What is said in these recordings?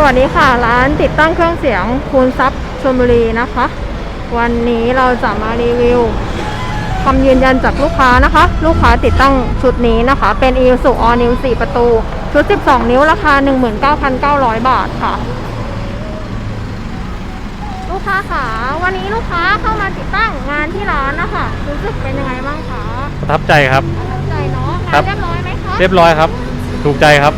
สวัสดีค่ะ ร้านติดตั้งเครื่องเสียงคูณทรัพย์ชลบุรีนะคะ วันนี้เราจะมารีวิวคำยืนยันจากลูกค้านะคะ ลูกค้าติดตั้งชุดนี้นะคะ เป็น e s u All New 4 ประตู ชุด 12 นิ้วราคา 19,900 บาทค่ะ ลูกค้าค่ะ วันนี้ลูกค้าเข้ามาติดตั้งงานที่ร้านนะคะรู้สึกเป็นยังไงบ้างคะประทับใจครับประทับใจเนาะครังานบเรียบร้อยไหมคะเรียบร้อยครับ ถูกใจครับ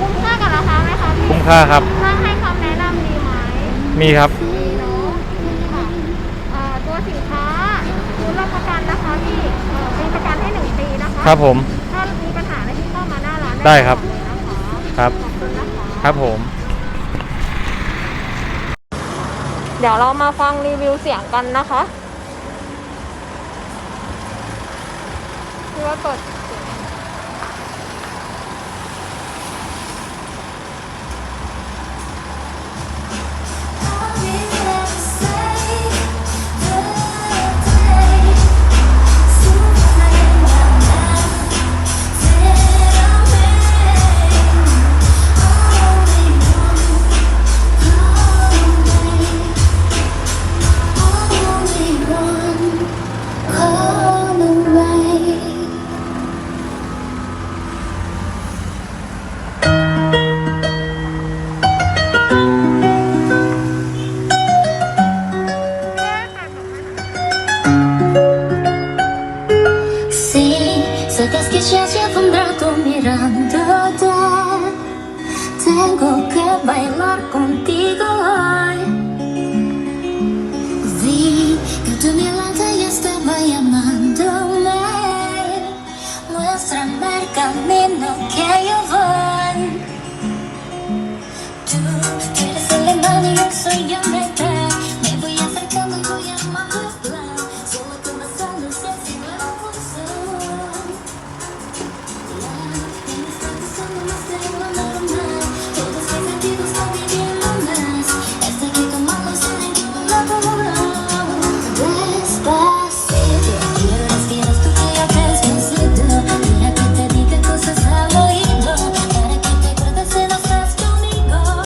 คุ้มค่ากับราคาไหม คะพี่คุ้มค่าครับช่างให้คำแนะนำดีไหมมีครับ ดีเนาะค่ะอ่าตัวสินค้าคุณรับประกันนะคะพี่เอ่อมีประกันให้หนึ่งปีนะคะครับผม ถ้ามีปัญหาอะไรที่เข้ามาหน้าร้านได้ครับ เลยนะคะครับ ขอบคุณนะคะครับผม เดี๋ยวเรามาฟังรีวิวเสียงกันนะคะพี่ว่าเปิด 'Sí, sabes que ya llevo un rato mirándote. Tengo que bailar contigo hoy. Vi que tu mirada ya estaba llamándome. Muéstrame el camino que yo